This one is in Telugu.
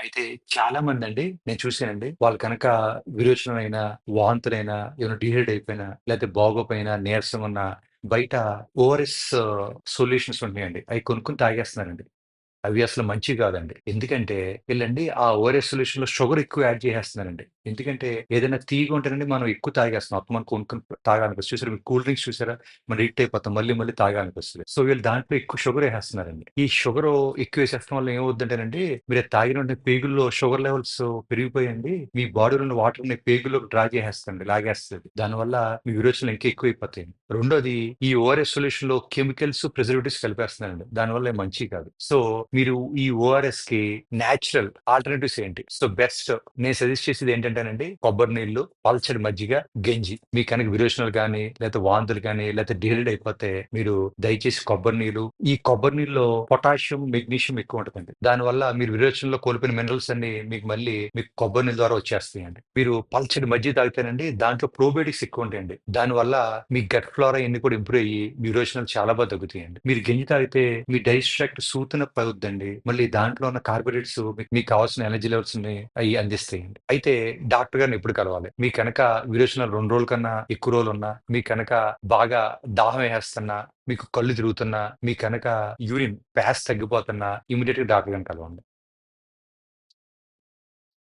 అయితే చాలా మంది అండి నేను చూసానండి. వాళ్ళు కనుక విరోచనమైనా, వాంతులైనా, ఏమైనా డీహైడ్రేట్ అయిపోయినా, లేకపోతే బాగోపోయినా, నీరసం ఉన్నా బయట ఓఆర్ఎస్ సొల్యూషన్స్ ఉంటాయండి అవి కొనుక్కొని తాగేస్తున్నారండి. అవి అసలు మంచివి కాదండి. ఎందుకంటే వీళ్ళండి ఆ ఓఆర్ఎస్ సొల్యూషన్‌లో షుగర్ ఎక్కువ యాడ్ చేసేస్తున్నారండి. ఎందుకంటే ఏదైనా తీయగా ఉంటేనండి మనం ఎక్కువ తాగేస్తున్నాం. అప్పుడు మనం కొనుక్కొని తాగాలనిపిస్తుంది. చూసారా మీరు కూల్ డ్రింక్స్ చూసారా? మనం అడిక్ట్ అయిపోతాం. మళ్ళీ మళ్ళీ తాగాలనిపిస్తది. సో వీళ్ళు దాంట్లో ఎక్కువ షుగర్ ఏసేస్తున్నారండి. ఈ షుగరు ఎక్కువ వేసేస్తాం వల్ల ఏమవుద్దంటేనండి మీరు అది తాగిన వెంటనే పేగుల్లో షుగర్ లెవెల్స్ పెరిగిపోయండి మీ బాడీలో ఉన్న వాటర్‌ని పేగుల్లోకి డ్రా చేసేస్తదండి. లాగేస్తది. దానివల్ల మీ విరోచనలు ఇంకా ఎక్కువైపోతాయండి. రెండోది ఈ ఓఆర్ఎస్ సొల్యూషన్‌లో కెమికల్స్, ప్రిజర్వేటివ్స్ కలిపేస్తున్నారండి. దానివల్ల అయి కాదు. సో మీరు ఈ ఓఆర్ఎస్కి న్యాచురల్ ఆల్టర్‌నేటివ్స్ ఏంటి? సో బెస్ట్ నేను సజెస్ట్ చేసేది ఏంటంటేనండి కొబ్బరి నీళ్ళు, పల్చడి మజ్జిగ, గంజి. మీ కనుక విరోచనాలు కానీ లేకపోతే వాంతులు కానీ లేకపోతే డీహైడ్రేట్ అయిపోతే మీరు దయచేసి కొబ్బరి నీళ్ళు ఈ కొబ్బరి నీళ్ళలో పొటాషియం, మెగ్నీషియం ఎక్కువ ఉంటదండి. దానివల్ల మీరు విరోచనలో కోల్పోయిన మినరల్స్ అన్ని మీకు మళ్ళీ మీకు కొబ్బరి నీళ్ళ ద్వారా వచ్చేస్తాయండి. మీరు పల్చడి మజ్జిగ తాగితేనండి దాంట్లో ప్రోబయోటిక్స్ ఎక్కువ ఉంటాయండి. దానివల్ల మీ గట్ ఫ్లోరా ఇయన్నీ కూడా ఇంప్రూవ్ అయ్యి మీ విరోచనాలు చాలా బాగా తగ్గుతాయండి. మీరు గంజి తాగితే మీ డైజెస్ట్ సూతన సూతనొప్పి మళ్ళీ దాంట్లో ఉన్న కార్బోహైడ్రేట్స్ మీకు మీకు కావాల్సిన ఎనర్జీ లెవెల్స్‌ని అవి అందిస్తాయండి. అయితే డాక్టర్ గారిని ఎప్పుడు కలవాలి? మీ కనుక విరోచనాలు 2 రోజుల కన్నా ఎక్కువ రోజులున్నా, మీ కనుక బాగా దాహం వేస్తున్నా మీకు కళ్ళు తిరుగుతున్నా, మీ కనుక యూరిన్ పాస్ తగ్గిపోతున్నా ఇమ్మీడియేట్‌గా డాక్టర్ గారిని కలవండి.